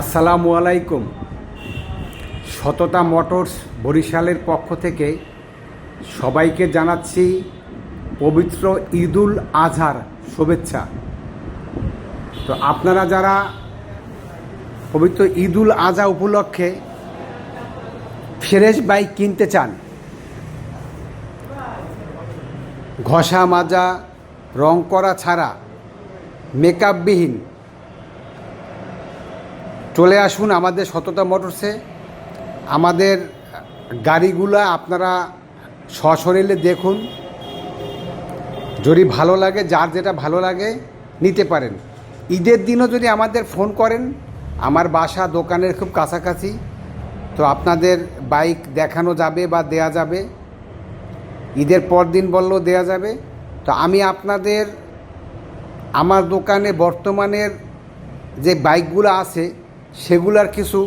আসসালামু আলাইকুম। সততা মোটরস বরিশালের পক্ষ থেকে সবাইকে জানাচ্ছি পবিত্র ঈদুল আজহার শুভেচ্ছা। তো আপনারা যারা পবিত্র ঈদুল আজহা উপলক্ষে ফ্রেশ বাইক কিনতে চান, ঘষা মাজা, রং করা ছাড়া মেকআপবিহীন চলে আসুন আমাদের সততা মোটরসে আমাদের গাড়িগুলো আপনারা সশরীরে দেখুন। যদি ভালো লাগে, যার যেটা ভালো লাগে, নিতে পারেন। ঈদের দিনও যদি আমাদের ফোন করেন, আমার বাসা দোকানের খুব কাছাকাছি, তো আপনাদের বাইক দেখানো যাবে বা দেয়া যাবে। ঈদের পর দিন বললেও দেয়া যাবে। তো আমি আপনাদের, আমার দোকানে বর্তমানের যে বাইকগুলো আছে সেগুলার কিছু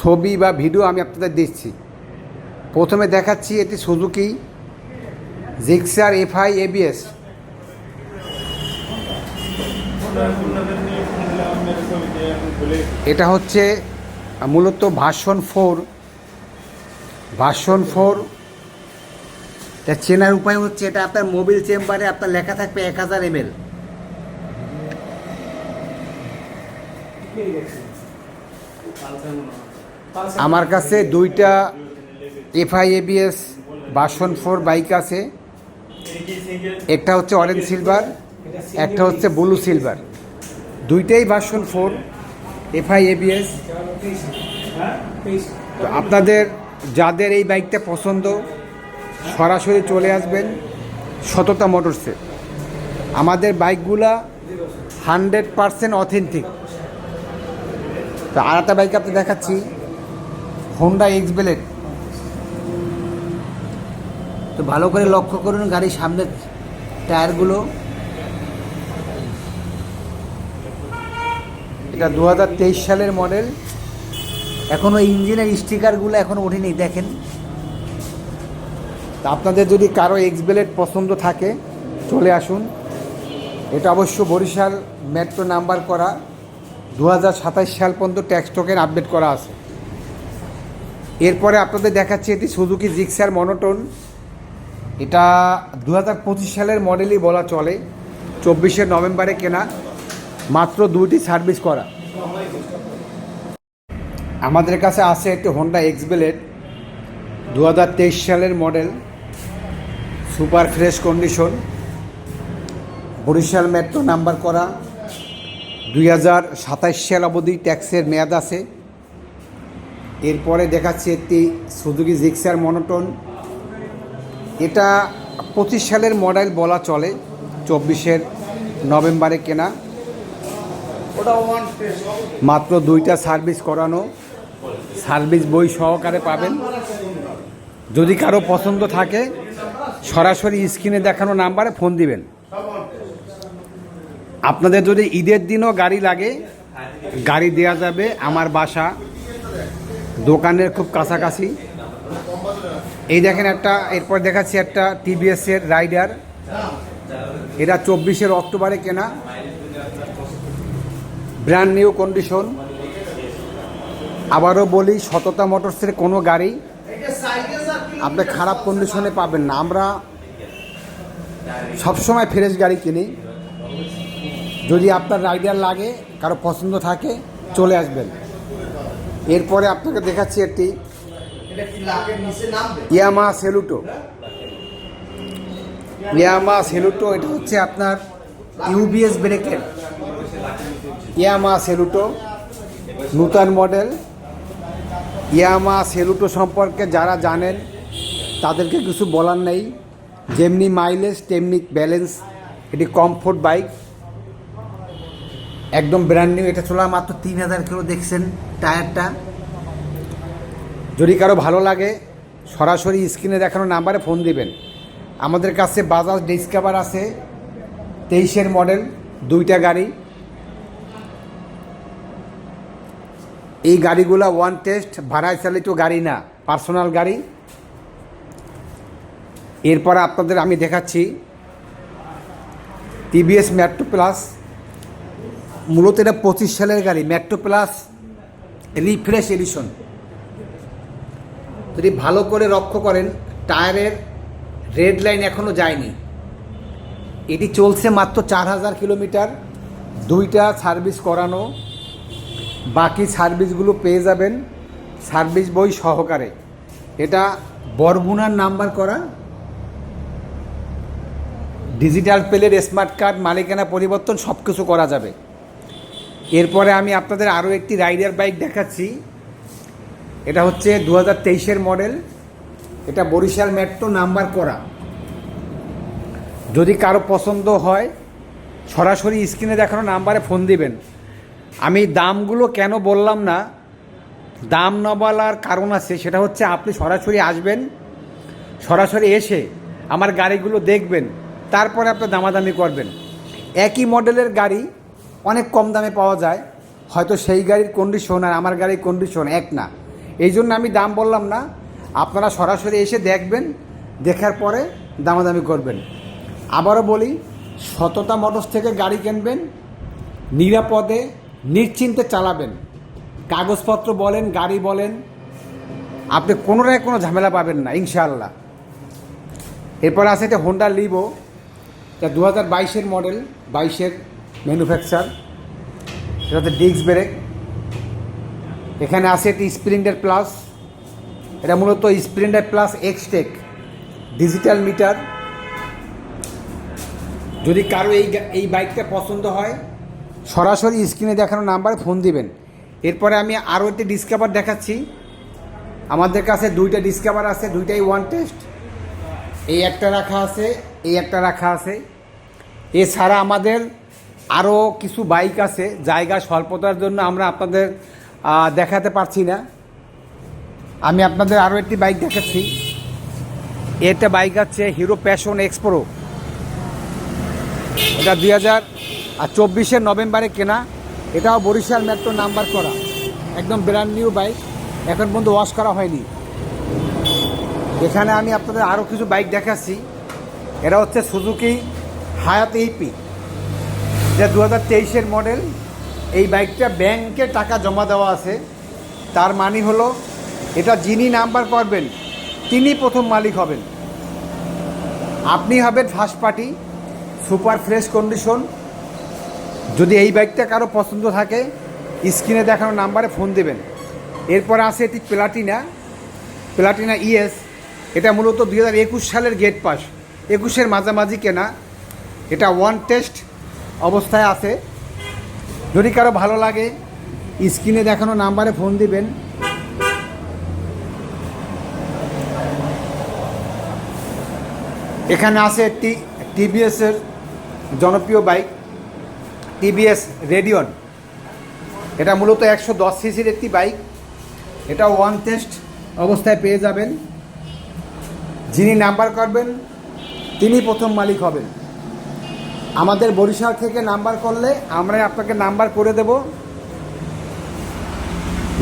ছবি বা ভিডিও আমি আপনাদের দিচ্ছি। প্রথমে দেখাচ্ছি এটি সুজুকি জিক্সার এফআই এবিএস। এটা হচ্ছে মূলত ভার্সন ফোর। ভার্সন ফোর, এটা চেনার উপায় হচ্ছে এটা আপনার মোবিল চেম্বারে আপনার লেখা থাকবে এক হাজার এমএল আমার কাছে দুইটা FI ABS version four bike আছে। একটা হচ্ছে অরেঞ্জ সিলভার একটা হচ্ছে ব্লু সিলভার দুইটাই ভার্সন ফোর, এফআই এবিএস। তো আপনাদের, যাদের এই বাইকটা পছন্দ, সরাসরি চলে আসবেন সততা মোটরসে। আমাদের বাইকগুলা হান্ড্রেড পারসেন্ট অথেন্টিক তো আর একটা বাইক আপনি দেখাচ্ছি হোন্ডা এক্স বেলেট তো ভালো করে লক্ষ্য করুন গাড়ির সামনের টায়ারগুলো। এটা দু হাজার তেইশ সালের মডেল এখনও ইঞ্জিনের স্টিকারগুলো এখন ওঠেনি, দেখেন। তা আপনাদের যদি কারও এক্সবেলেট পছন্দ থাকে, চলে আসুন। এটা অবশ্য বরিশাল মেট্রো নাম্বার করা। দু সাল পর্যন্ত ট্যাক্স টোকেন আপডেট করা আছে। এরপরে আপনাদের দেখাচ্ছি এটি সুজুকি জিক্সার মনোটন। এটা দু হাজার পঁচিশ সালের মডেলই বলা চলে, চব্বিশে নভেম্বরে কেনা, মাত্র দুইটি সার্ভিস করা। আমাদের কাছে আছে একটি হোন্ডা এক্সবেলেট দু সালের model, super fresh condition, Barishal metro number করা দুই হাজার সাতাইশ সাল অবধি ট্যাক্সের মেয়াদ আছে। এরপরে দেখাচ্ছি একটি সুজুকি জিক্সার মনোটন। এটা পঁচিশ সালের মডেল বলা চলে, চব্বিশের নভেম্বরে কেনা। মাত্র দুইটা সার্ভিস করানো, সার্ভিস বই সহকারে পাবেন। যদি কারও পছন্দ থাকে, সরাসরি স্ক্রিনে দেখানো নাম্বারে ফোন দিবেন। আপনাদের যদি ঈদের দিনও গাড়ি লাগে, গাড়ি দেওয়া যাবে আমার বাসা। দোকানের খুব কাছাকাছি। এই দেখেন একটা, এরপর দেখাচ্ছি একটা টিভিএসের রাইডার এটা চব্বিশের অক্টোবরে কেনা। ব্র্যান্ড নিউ কন্ডিশন আবারও বলি, সততা মোটরসের কোনো গাড়ি আপনি খারাপ কন্ডিশনে পাবেন না। আমরা সবসময় ফ্রেশ গাড়ি কিনি। যদি আপনার রাইডার লাগে কারও পছন্দ থাকে চলে আসবেন। এরপরে আপনাকে দেখাচ্ছি একটি ইয়ামা সেলুটো। ইয়ামা সেলুটো এটা হচ্ছে আপনার ইউবিএস ব্রেকের ইয়ামা সেলুটো নূতন মডেল। ইয়ামা সেলুটো সম্পর্কে যারা জানেন তাদেরকে কিছু বলার নেই। যেমনি মাইলেজ তেমনি ব্যালেন্স এটি কমফোর্ট বাইক একদম ব্র্যান্ড নিউ এটা চলা মাত্র তিন হাজার কিলো দেখছেন টায়ারটা। যদি কারও ভালো লাগে, সরাসরি স্ক্রিনে দেখানো নাম্বারে ফোন দিবেন। আমাদের কাছে বাজাজ ডিসকাভার আছে, তেইশের মডেল, দুইটা গাড়ি। এই গাড়িগুলো ওয়ান টেস্ট ভাড়ায় চালিত গাড়ি না পার্সোনাল গাড়ি। এরপর আপনাদের আমি দেখাচ্ছি টিভিএস মেট্রো প্লাস মূলত এটা পঁচিশ সালের গাড়ি মেট্রো প্লাস রিফ্রেশ এডিশন যদি ভালো করে লক্ষ্য করেন, টায়ারের রেড লাইন এখনও যায়নি। এটি চলছে মাত্র চার হাজার কিলোমিটার, দুইটা সার্ভিস করানো। বাকি সার্ভিসগুলো পেয়ে যাবেন সার্ভিস বই সহকারে। এটা বরগুনার নাম্বার করা। ডিজিটাল পেলের স্মার্ট কার্ড, মালিকানা পরিবর্তন সব কিছু করা যাবে। এরপরে আমি আপনাদের আরও একটি রাইডার বাইক দেখাচ্ছি। এটা হচ্ছে দু হাজার মডেল। এটা বরিশাল মেট্রো নাম্বার করা। যদি কারও পছন্দ হয়, সরাসরি স্ক্রিনে দেখানো নাম্বারে ফোন দিবেন। আমি দামগুলো কেন বললাম না, দাম না বলার কারণ আছে, সেটা হচ্ছে আপনি সরাসরি আসবেন, সরাসরি এসে আমার গাড়িগুলো দেখবেন, তারপরে আপনি দামাদামি করবেন। একই মডেলের গাড়ি অনেক কম দামে পাওয়া যায়। হয়তো সেই গাড়ির কন্ডিশন আর আমার গাড়ির কন্ডিশন এক না। এই জন্য আমি দাম বললাম না। আপনারা সরাসরি এসে দেখবেন, দেখার পরে দামাদামি করবেন। আবারও বলি, সততা মোটরস থেকে গাড়ি কিনবেন, নিরাপদে, নিশ্চিন্তে চালাবেন। কাগজপত্র বলেন, গাড়ি বলেন, আপনি কোনোটায় কোনো ঝামেলা পাবেন না, ইনশাআল্লাহ। এরপর আছে এটা হোন্ডা লিভো এটা দু হাজার বাইশের মডেল বাইশের ম্যানুফ্যাকচার এটাতে ডিস্ক ব্রেক, এখানে আছে একটি স্প্লেন্ডার প্লাস, এটা মূলত Splendor plus Xtec, digital meter. যদি কারও এই এই বাইকটা পছন্দ হয়, সরাসরি স্ক্রিনে দেখানো নাম্বারে ফোন দিবেন। এরপরে আমি আরও একটি ডিসকাভার দেখাচ্ছি। আমাদের কাছে দুইটা ডিসকাভার আছে, দুইটাই ওয়ান টেস্ট। এই একটা রাখা আছে, এই একটা রাখা আছে। এছাড়া আমাদের আরও কিছু বাইক আছে, জায়গা স্বল্পতার জন্য আমরা আপনাদের দেখাতে পারছি না। আমি আপনাদের আরও একটি বাইক দেখাচ্ছি। এটা বাইক আছে হিরো প্যাশন এক্সপ্রো এটা দুই হাজার চব্বিশের নভেম্বরে কেনা। এটাও বরিশাল মেট্রো নাম্বার করা। একদম ব্র্যান্ড নিউ বাইক। এখন পর্যন্ত ওয়াশ করা হয়নি। এখানে আমি আপনাদের আরও কিছু বাইক দেখাচ্ছি। এটা হচ্ছে সুজুকি হায়াত এইপি যা দু হাজার তেইশের মডেল, এই বাইকটা ব্যাংকে টাকা জমা দেওয়া আছে। তার মানে হলো, এটা যিনি নাম্বার করবেন, তিনি প্রথম মালিক হবেন। আপনি হবেন first party super fresh condition যদি এই বাইকটা কারও পছন্দ থাকে, স্ক্রিনে দেখানো নাম্বারে ফোন দেবেন। এরপর আছে এটি প্লাটিনা প্লাটিনা ইএস এটা মূলত দুই হাজার একুশ সালের গেট পাস একুশের মাঝামাঝি কেনা। এটা ওয়ান টেস্ট অবস্থায় আছে। যদি কারও ভালো লাগে, স্ক্রিনে দেখানো নাম্বারে ফোন দিবেন। এখানে আছে একটি টিভিএসের জনপ্রিয় বাইক, টিভিএস রেডিয়ন। এটা মূলত একশো দশ সিসির একটি বাইক। এটা ওয়ান টেস্ট অবস্থায় পেয়ে যাবেন। যিনি নাম্বার করবেন তিনি প্রথম মালিক হবেন। আমাদের বরিশাল থেকে নাম্বার করলে আমরা আপনাকে নাম্বার করে দেব।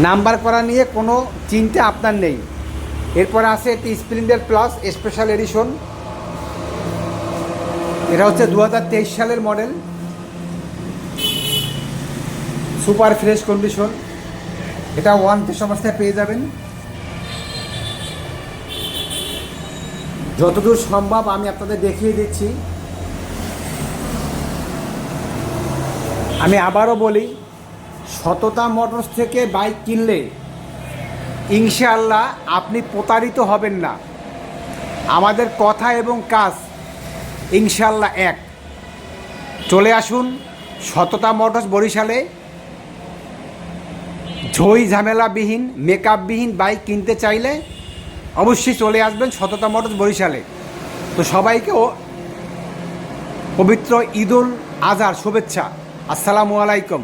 নাম্বার করা নিয়ে কোনো চিন্তা আপনার নেই। এরপর আছে একটি স্প্লেন্ডার প্লাস স্পেশাল এডিশন। এটা হচ্ছে দু হাজার তেইশ সালের মডেল। Super fresh condition. এটা ওয়ান অবস্থায় পেয়ে যাবেন। যতদূর সম্ভব আমি আপনাদের দেখিয়ে দিচ্ছি। আমি আবারও বলি, সততা মোটরস থেকে বাইক কিনলে ইনশাআল্লাহ আপনি প্রতারিত হবেন না। আমাদের কথা এবং কাজ ইনশাআল্লাহ এক। চলে আসুন সততা মোটরস বরিশালে। ঝই ঝামেলাবিহীন, মেকআপবিহীন বাইক কিনতে চাইলে অবশ্যই চলে আসবেন সততা মোটরস বরিশালে। তো সবাইকেও পবিত্র ঈদুল আজহার শুভেচ্ছা। আসসালামু আলাইকুম।